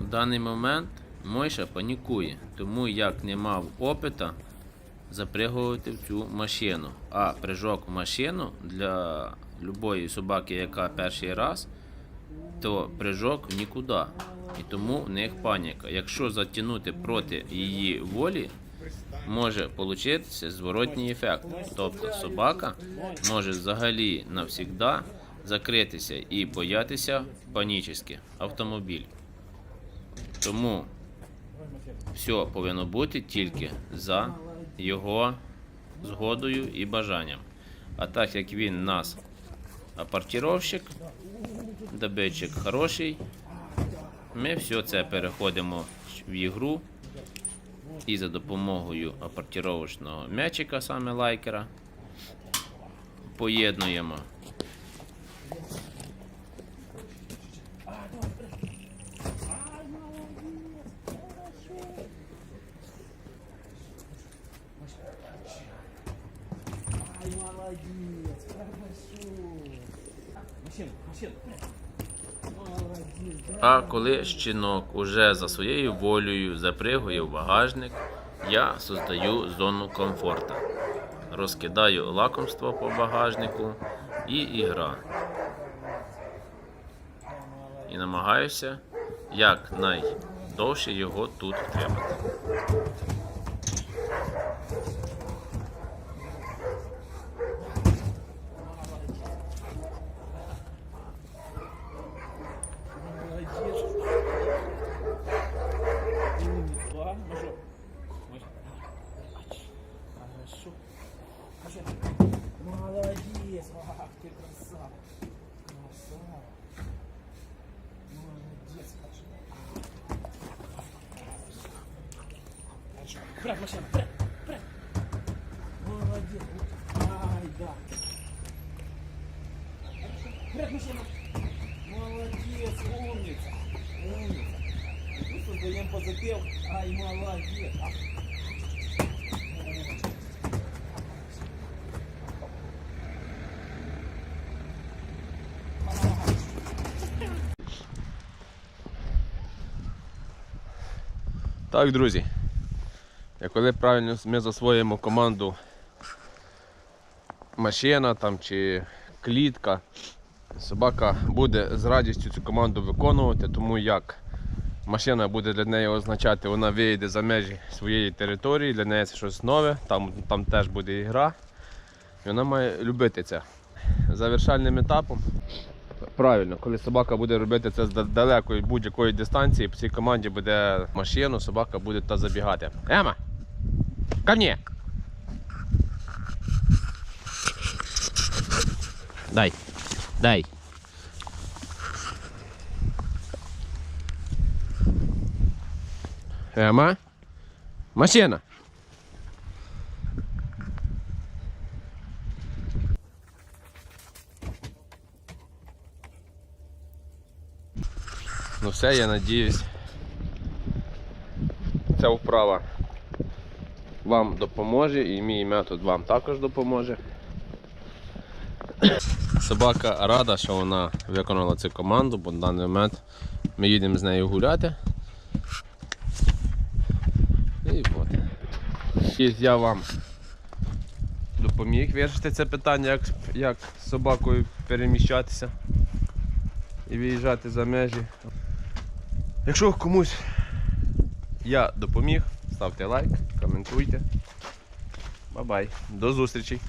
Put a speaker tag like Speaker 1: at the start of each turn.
Speaker 1: В даний момент Мойша панікує, тому як не мав опита запрягувати в цю машину. А прыжок в машину для любої собаки, яка перший раз, то прыжок нікуди. І тому в них паніка. Якщо затягнути проти її волі, може получитися зворотній ефект. Тобто собака може взагалі навсігда закритися і боятися панічно автомобіль. Тому все повинно бути тільки за його згодою і бажанням. А так як він нас апортіровщик, добитчик хороший, ми все це переходимо в ігру і за допомогою апортіровочного м'ячика, саме лайкера, поєднуємо А коли щінок уже за своєю волею запригує в багажник, я создаю зону комфорту. Розкидаю лакомство по багажнику і ігра. І намагаюся якнайдовше його тут втримати.
Speaker 2: Брат, машина, брат, брат. Молодец. Ай, да. Брат, машина. Молодец, умница. Умница. Мы создаем позапел. Ай, молодец.
Speaker 3: Так, друзі. І коли правильно ми засвоїмо команду машина там чи клітка, собака буде з радістю цю команду виконувати, тому як машина буде для неї означати, вона вийде за межі своєї території, для неї це щось нове, там, там теж буде ігра. І вона має любити це. Завершальним етапом Правильно, коли собака буде робити це з далекої будь-якої дистанції, по цій команді буде машину, собака буде та забігати. Ема! Ко мне! Дай. Дай. Ема? Машина! Ну все, я надіюсь, ця вправа вам допоможе і мій метод вам також допоможе. Собака рада, що вона виконала цю команду, бо в даний момент ми їдемо з нею гуляти. І от. І я вам допоміг вирішити це питання, як, як з собакою переміщатися і виїжджати за межі. Якщо комусь я допоміг, ставте лайк, коментуйте. Бай-бай. До зустрічі!